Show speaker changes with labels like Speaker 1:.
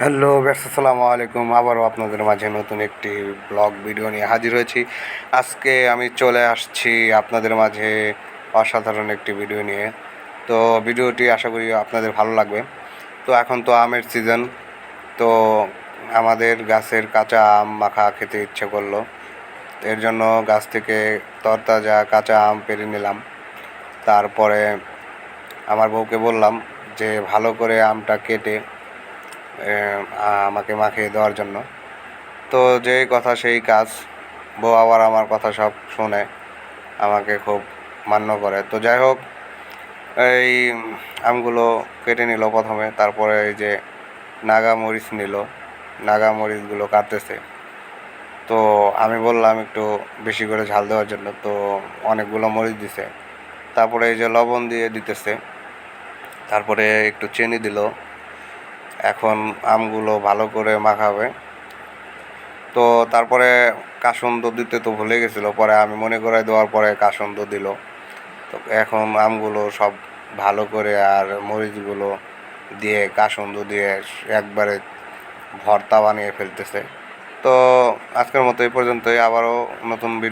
Speaker 1: Hello আসসালামু আলাইকুম। আবারও আপনাদের মাঝে নতুন একটি ব্লগ ভিডিও নিয়ে হাজির হয়েছি। আজকে আমি চলে আসছি আপনাদের মাঝে অসাধারণ একটি ভিডিও নিয়ে। তো ভিডিওটি আশা করি আপনাদের ভালো লাগবে। তো এখন তো আমের সিজন তো আমাদের গাছের কাঁচা আম মাখা খেতে ইচ্ছে করল। এর জন্য গাছ থেকে তরতাজা কাঁচা আম পেরে নিলাম। তারপরে আমার বউকে বললাম যে ভালো করে আমটা কেটে আমাকে মাখিয়ে দেওয়ার জন্য। তো যেই কথা সেই কাজ, বউ আবার আমার কথা সব শুনে আমাকে খুব মান্য করে। তো যাই হোক, এই আমগুলো কেটে নিল প্রথমে, তারপরে এই যে নাগা মরিচ নিল, নাগা মরিচগুলো কাটতেছে। তো আমি বললাম একটু বেশি করে ঝাল দেওয়ার জন্য, তো অনেকগুলো মরিচ দিছে। তারপরে এই যে লবণ দিয়ে দিতেছে, তারপরে একটু চিনি দিল এখন আমগুলো ভালো করে মাখাবে। তো তারপরে কাসন্দ দিতে তো ভুলে গেছিল, পরে আমি মনে করে দেওয়ার পরে কাসন্দ দিল। তো এখন আমগুলো সব ভালো করে আর মরিচগুলো দিয়ে কাসন্দ দিয়ে একবারে ভর্তা বানিয়ে ফেলতেছে। তো আজকের মতো এই পর্যন্তই, আবারও নতুন ভিডিও